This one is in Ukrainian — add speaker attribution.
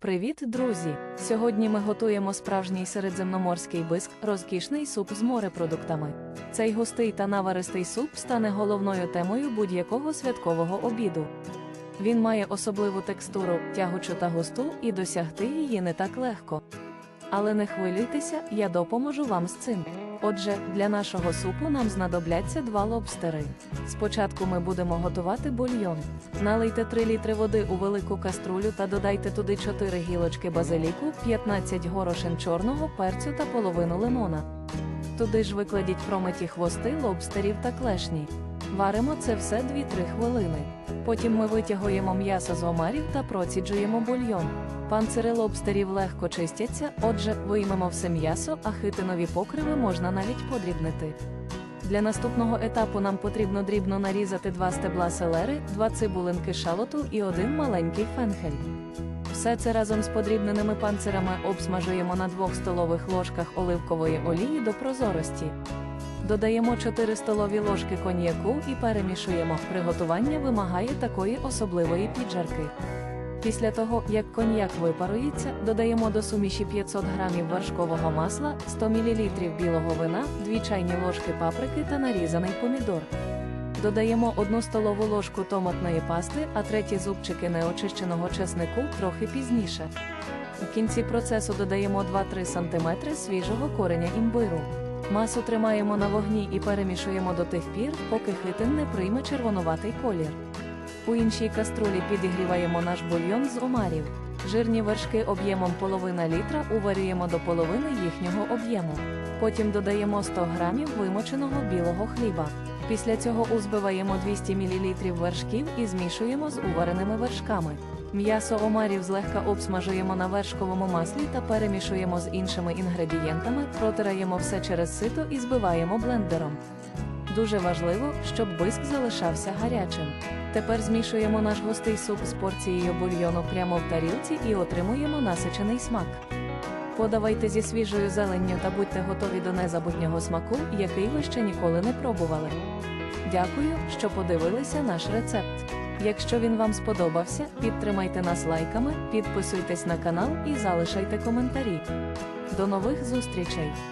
Speaker 1: Привіт, друзі! Сьогодні ми готуємо справжній середземноморський биск, розкішний суп з морепродуктами. Цей густий та наваристий суп стане головною темою будь-якого святкового обіду. Він має особливу текстуру, тягучу та густу, і досягти її не так легко. Але не хвилюйтеся, я допоможу вам з цим. Отже, для нашого супу нам знадобляться два лобстери. Спочатку ми будемо готувати бульйон. Налийте 3 літри води у велику каструлю та додайте туди 4 гілочки базиліку, 15 горошин чорного перцю та половину лимона. Туди ж викладіть промиті хвости лобстерів та клешні. Варимо це все 2-3 хвилини. Потім ми витягуємо м'ясо з омарів та проціджуємо бульйон. Панцири лобстерів легко чистяться, отже, виймемо все м'ясо, а хитинові покриви можна навіть подрібнити. Для наступного етапу нам потрібно дрібно нарізати два стебла селери, два цибулинки шалоту і один маленький фенхель. Все це разом з подрібненими панцирами обсмажуємо на 2 столових ложках оливкової олії до прозорості. Додаємо 4 столові ложки коньяку і перемішуємо. Приготування вимагає такої особливої піджарки. Після того, як коньяк випарується, додаємо до суміші 500 г вершкового масла, 100 мл білого вина, 2 чайні ложки паприки та нарізаний помідор. Додаємо 1 столову ложку томатної пасти, а треті зубчики неочищеного чеснику трохи пізніше. У кінці процесу додаємо 2-3 см свіжого кореня імбиру. Масу тримаємо на вогні і перемішуємо до тих пір, поки хитин не прийме червонуватий колір. У іншій каструлі підігріваємо наш бульйон з омарів. Жирні вершки об'ємом половина літра уварюємо до половини їхнього об'єму. Потім додаємо 100 грамів вимоченого білого хліба. Після цього узбиваємо 200 мл вершків і змішуємо з увареними вершками. М'ясо омарів злегка обсмажуємо на вершковому маслі та перемішуємо з іншими інгредієнтами, протираємо все через сито і збиваємо блендером. Дуже важливо, щоб биск залишався гарячим. Тепер змішуємо наш густий суп з порцією бульйону прямо в тарілці і отримуємо насичений смак. Подавайте зі свіжою зеленню та будьте готові до незабутнього смаку, який ви ще ніколи не пробували. Дякую, що подивилися наш рецепт. Якщо він вам сподобався, підтримайте нас лайками, підписуйтесь на канал і залишайте коментарі. До нових зустрічей!